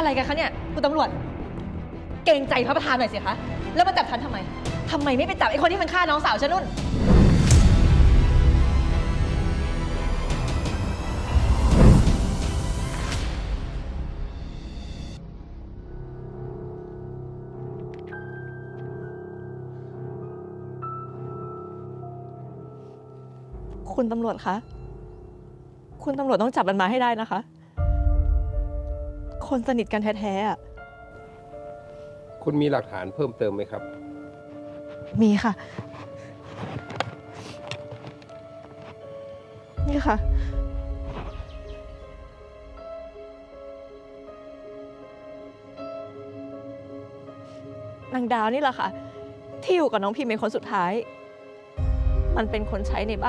อะไรกันคะเนี่ยคุณตำรวจ เกรงใจพระประธานหน่อยสิคะแล้วมาจับฉันทำไมทำไมไม่ไปจับไอ้คนที่มันฆ่าน้องสาวฉันนู่น คุณตำรวจคะ คุณตำรวจต้องจับมันมาให้ได้นะคะ คนสนิทกันแท้ๆอะคุณมีหลักฐานเพิ่มเติมไหมครับ มีค่ะ นี่ค่ะ นางดาวนี่แหละค่ะ ที่อยู่กับน้องพิมเป็นคนสุดท้าย มันเป็นคนใช้ในบ้าน